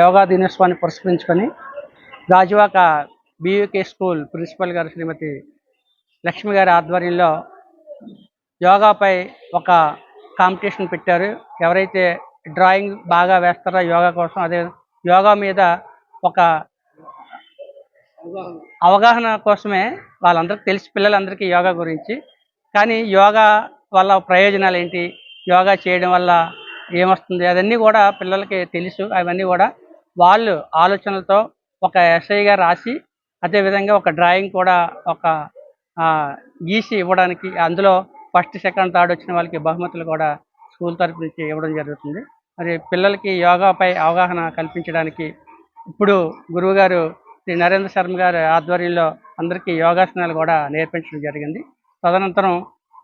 యోగా దినోత్సవాన్ని పురస్కరించుకొని Gajuwaka బీయూకే school principal గారు శ్రీమతి లక్ష్మి గారి ఆధ్వర్యంలో యోగాపై ఒక కాంపిటీషన్ పెట్టారు. ఎవరైతే డ్రాయింగ్ బాగా వేస్తారో యోగా కోసం అదే యోగా మీద ఒక అవగాహన కోసమే వాళ్ళందరికీ తెలిసి పిల్లలందరికీ యోగా గురించి. కానీ యోగా వల్ల ప్రయోజనాలు ఏంటి యోగా చేయడం వల్ల ఏమొస్తుంది? అవన్నీ కూడా పిల్లలకి తెలుసు. అవన్నీ కూడా వాళ్ళు ఆలోచనలతో ఒక ఎస్ఐగా రాసి అదేవిధంగా ఒక డ్రాయింగ్ కూడా ఒక గీసి ఇవ్వడానికి అందులో ఫస్ట్ సెకండ్ థర్డ్ వచ్చిన వాళ్ళకి బహుమతులు కూడా స్కూల్ తరపు నుంచి ఇవ్వడం జరుగుతుంది. మరి పిల్లలకి యోగాపై అవగాహన కల్పించడానికి ఇప్పుడు గురువుగారు శ్రీ నరేంద్ర శర్మ గారి ఆధ్వర్యంలో అందరికీ యోగాసనాలు కూడా నేర్పించడం జరిగింది. తదనంతరం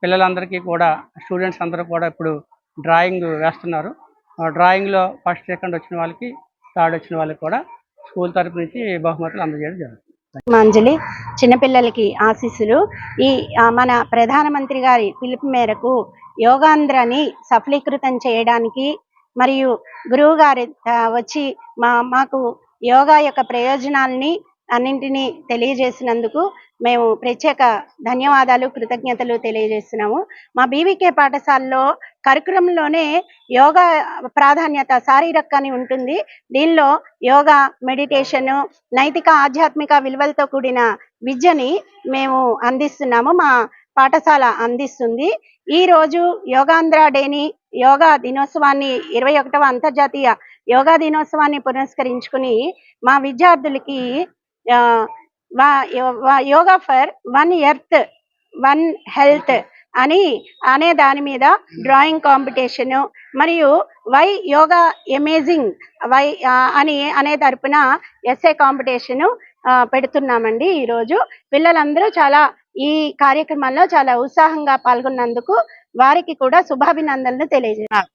పిల్లలందరికీ కూడా స్టూడెంట్స్ అందరూ కూడా ఇప్పుడు డ్రాయింగ్ వేస్తున్నారు. డ్రాయింగ్లో ఫస్ట్ సెకండ్ వచ్చిన వాళ్ళకి థర్డ్ వచ్చిన వాళ్ళకి కూడా స్కూల్ తరపు నుంచి బహుమతులు అందజేయడం జరుగుతుంది. మాంజలి చిన్నపిల్లలకి ఆశీస్సులు. ఈ మన ప్రధానమంత్రి గారి పిలుపు మేరకు యోగాంధ్రని సఫలీకృతం చేయడానికి మరియు గురువు గారి వచ్చి మా మాకు యోగా యొక్క ప్రయోజనాల్ని అన్నింటినీ తెలియజేసినందుకు మేము ప్రత్యేక ధన్యవాదాలు కృతజ్ఞతలు తెలియజేస్తున్నాము. మా బీవీకే పాఠశాలలో కరికులంలోనే యోగా ప్రాధాన్యత శారీరక అని ఉంటుంది. దీనిలో యోగా మెడిటేషన్ నైతిక ఆధ్యాత్మిక విలువలతో కూడిన విద్యని మేము అందిస్తున్నాము. మా పాఠశాల అందిస్తుంది. ఈ రోజు యోగాంధ్ర డేని యోగా దినోత్సవాన్ని ఇరవై ఒకటవ అంతర్జాతీయ యోగా దినోత్సవాన్ని పురస్కరించుకుని మా విద్యార్థులకి yoga for one earth one health అని అనే దాని మీద డ్రాయింగ్ కాంపిటీషన్ మరియు వై యోగా అమేజింగ్ వై అని అనే తరపున ఎస్ఏ కాంపిటీషన్ పెడుతున్నామండి ఈరోజు. పిల్లలందరూ చాలా ఈ కార్యక్రమంలో చాలా ఉత్సాహంగా పాల్గొన్నందుకు వారికి కూడా శుభాభినందనలు తెలియజేస్తాను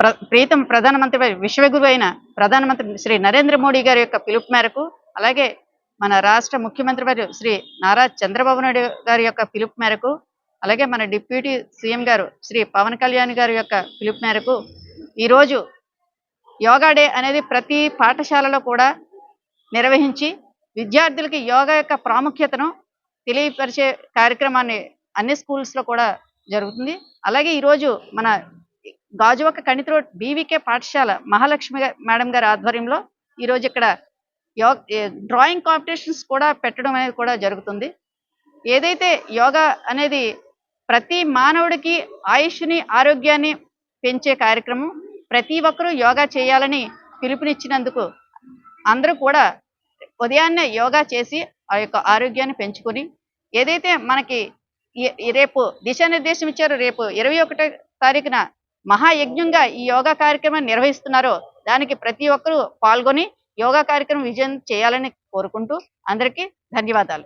ప్ర ప్రీతం ప్రధానమంత్రి విశ్వగురు అయిన ప్రధానమంత్రి శ్రీ నరేంద్ర మోడీ గారి యొక్క పిలుపు మేరకు అలాగే మన రాష్ట్ర ముఖ్యమంత్రి వారు శ్రీ నారా చంద్రబాబు నాయుడు గారి యొక్క పిలుపు మేరకు అలాగే మన డిప్యూటీ సీఎం గారు శ్రీ పవన్ కళ్యాణ్ గారి యొక్క పిలుపు మేరకు ఈరోజు యోగా డే అనేది ప్రతి పాఠశాలలో కూడా నిర్వహించి విద్యార్థులకి యోగా యొక్క ప్రాముఖ్యతను తెలియపరిచే కార్యక్రమాన్ని అన్ని స్కూల్స్లో కూడా జరుగుతుంది. అలాగే ఈరోజు మన గాజువక కణితిరోడ్ బీవీకే పాఠశాల మహాలక్ష్మి మేడం గారి ఆధ్వర్యంలో ఈరోజు ఇక్కడ యోగ డ్రాయింగ్ కాంపిటీషన్స్ కూడా పెట్టడం అనేది కూడా జరుగుతుంది. ఏదైతే యోగా అనేది ప్రతి మానవుడికి ఆయుష్ని ఆరోగ్యాన్ని పెంచే కార్యక్రమం ప్రతి ఒక్కరూ యోగా చేయాలని పిలుపునిచ్చినందుకు అందరూ కూడా ఉదయాన్నే యోగా చేసి ఆ యొక్క ఆరోగ్యాన్ని పెంచుకొని ఏదైతే మనకి రేపు దిశానిర్దేశం ఇచ్చారో రేపు ఇరవై ఒకటో తారీఖున మహాయజ్ఞంగా ఈ యోగా కార్యక్రమాన్ని నిర్వహిస్తున్నారో దానికి ప్రతి ఒక్కరూ పాల్గొని యోగా కార్యక్రమం విజయం చేయాలని కోరుకుంటూ అందరికీ ధన్యవాదాలు.